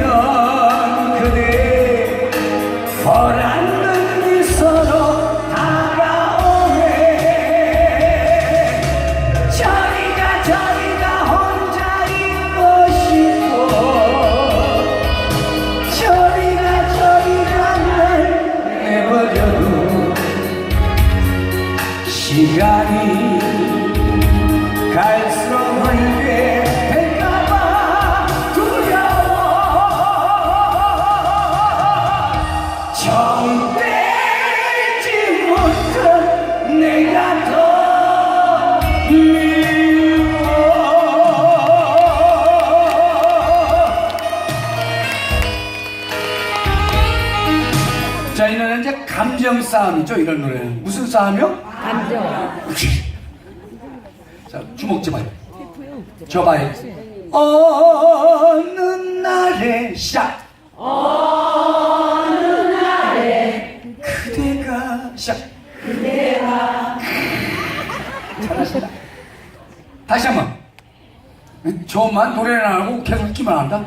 감으면 그대 보란는 미소로 다가오네. 저리가 저리가 혼자 있고 싶어 저리가 저리가 날 내버려도 시간이 갈수록 멀게 감정 싸움이죠, 이런 노래는. 무슨 싸움이요? 감정. 자, 주먹 좀 봐요. 저 봐요. 어느 날에 시작. 어느 날에 그대가 시작. 그대가 잘하신다. 다시 한번. 저만 노래를 안 하고 계속 웃기만 한다.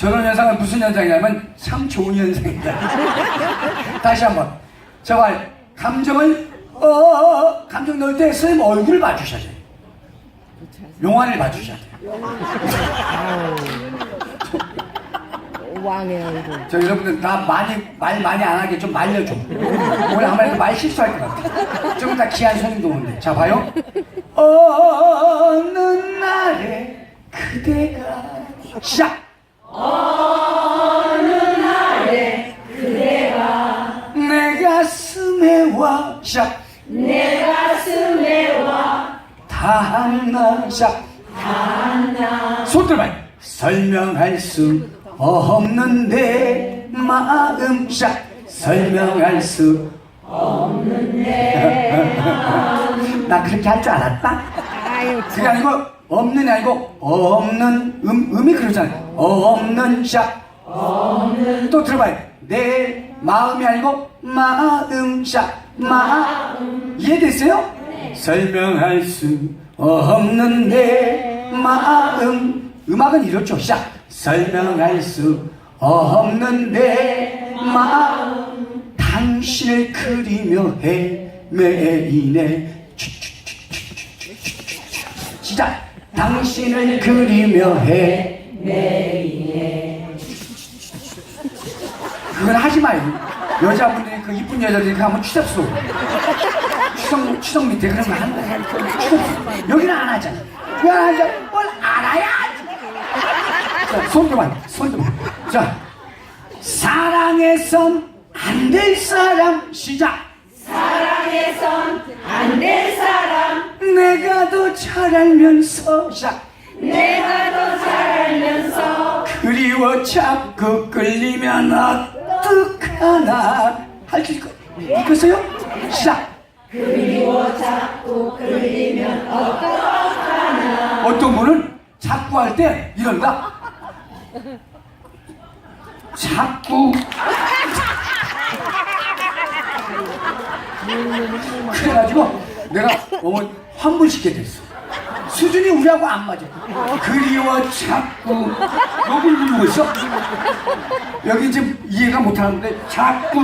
저런 현상은 무슨 현상이냐면 참 좋은 현상이다. 다시 한번. 저 봐요. 감정을 어 감정 넣을 때 선생님 얼굴을 봐주셔야 돼요. 용안을 봐주셔야 돼요. 왕의 얼굴. 저 여러분들 나 많이 말 많이 안 하게 좀 말려줘. 오늘 아무래도 말 실수할 것 같아. 좀 이따 기한 손님도 오는데. 자 봐요. 어느 날에 그대가 시작. 어느 날에 그대가 내 가슴에 와 시작. 내 가슴에 와 닿나 시작. 손 들어봐요. 설명할 수 없는데 마음 샷 설명할 수 없는데 나 그렇게 할 줄 알았다? 그게 아니고 없는 이 아니고 없는 음, 음이 그러잖아요. 없는 샷 없는 또 들어봐요. 내 마음이 아니고 마음 샷 마음. 이해됐어요? 설명할 수 없는데 마음. 음악은 이렇죠. 시작 설명할 수 없는데 마음. 당신을 그리며 헤매이네 시작 당신을 그리며 헤매이네 그건 하지 말고 여자분들이 그 이쁜 여자들이 가면 취잡수 추석 추석 밑에 그런 거 취잡수 여기는 안 하잖아. 왜 안 하잖아. 뭘 알아야지. 자, 손 좀, 손 좀. 자, 사랑해선 안 될 사람, 시작. 사랑 해선 안 될 사람 내가 더 잘 알면서, 시작. 내가 더 잘 알면서 그리워 자꾸 끌리면 어떡하나. 거, 있겠어요? 시작. 그리워 자꾸 끌리면 어떡하나 어떤 분은 자꾸 할 때 이런다. 자꾸. 그래가지고 내가 어머니 환불시켜 됐어. 수준이 우리하고 안 맞아. 그리워 자꾸. 여기 누르고 있어? 여기 지금 이해가 못하는데 자꾸.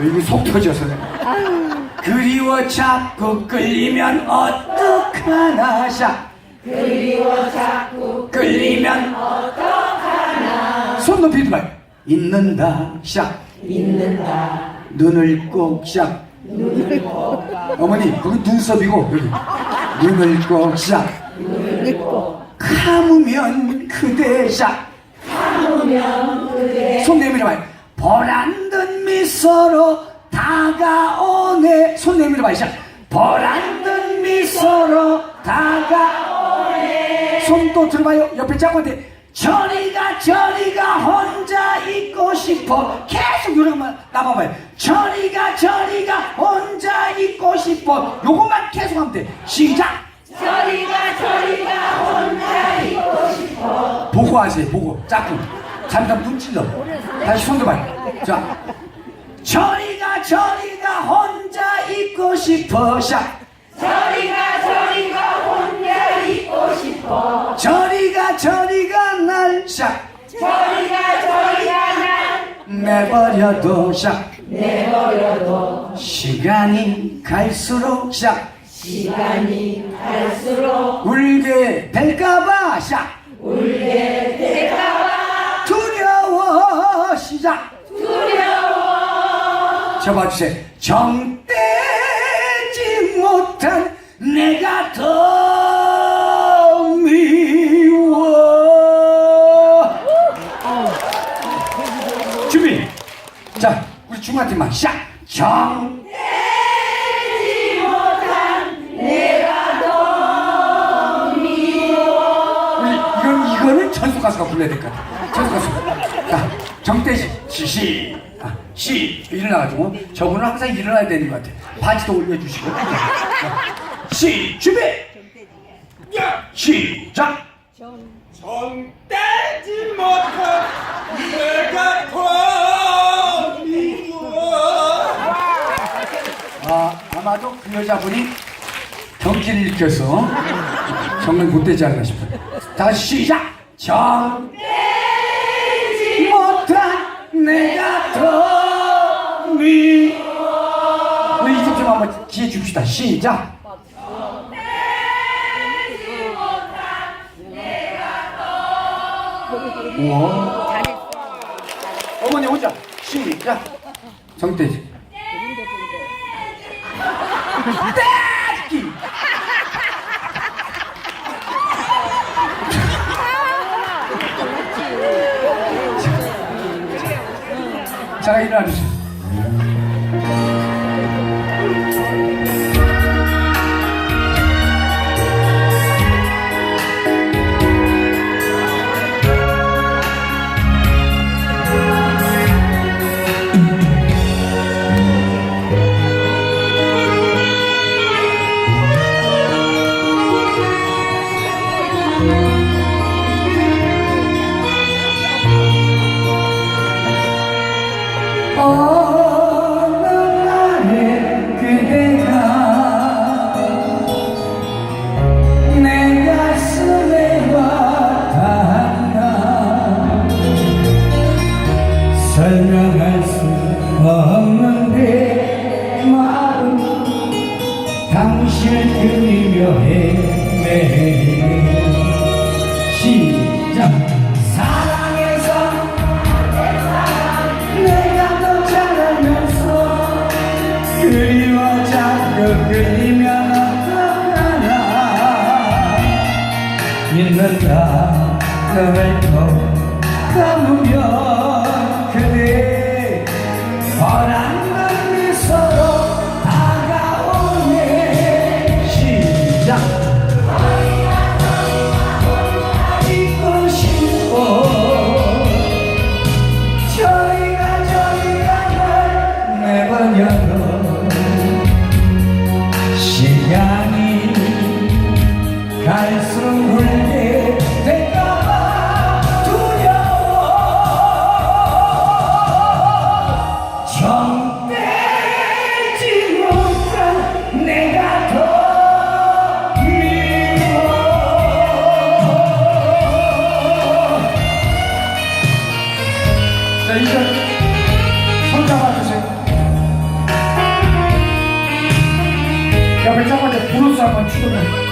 여기 속 터져서 내가. 그리워 자꾸 끌리면 어떡하나 샤 그리워 자꾸 끌리면 어떡하나 손 높이 들어봐요 있는다 샤 있는다 눈을 꼭샤 눈을 꼭 어머니 거기 눈썹이고 여기. 눈을 꼭샤 있고. 감으면 그대 샤 감으면 그대 손 내밀어 봐요. 보란 듯 미소로 다가오네. 손 내밀어 봐요 샤 보란 듯 미소로 다가오네. 손 또 들어봐요. 옆에 짝한테 저리가 저리가 혼자 있고 싶어. 계속 이러면 나봐봐요. 저리가 저리가 혼자 있고 싶어. 요것만 계속 하면 돼. 시작. 저리가 저리가 혼자 있고 싶어. 보고 하세요 보고. 짝꿍 잠깐 눈 찔러. 다시 손 들어봐요 자. 저리가 저리가 혼자 있고 싶어. 샷 저리가 저리가 저리가 저리가 날샷 저리가 저리가 날 내버려도 샷 내버려도 시간이 갈수록 샷 시간이 갈수록 울게 될까봐 샷 울게 될까봐 두려워 시작. 두려워. 잡아주세요. 정떼지 못한 내가 더 중간팀만 시작 정 이건 이거는 전수 가수가 불러야 될 것 같아. 전수 가수. 자, 정태시 시, 시, 아, 시 일어나가지고 저분은 항상 일어나야 되는 것 같아. 바지도 올려주시고. 자, 시 준비. 시작. 정 떼지 아 아마도 그 여자분이 경기를 일으켜서 정말 못되지 않나 싶어요. 다시 시작. 정떼지 못한 내가 더 미워. 우리 이쪽 좀 한번 기회 줍시다. 시작. 우와. 어머니 혼자 시작. 정태지. 떼기. 자, 일어나 주세요. 너를 또 감으면 兄弟们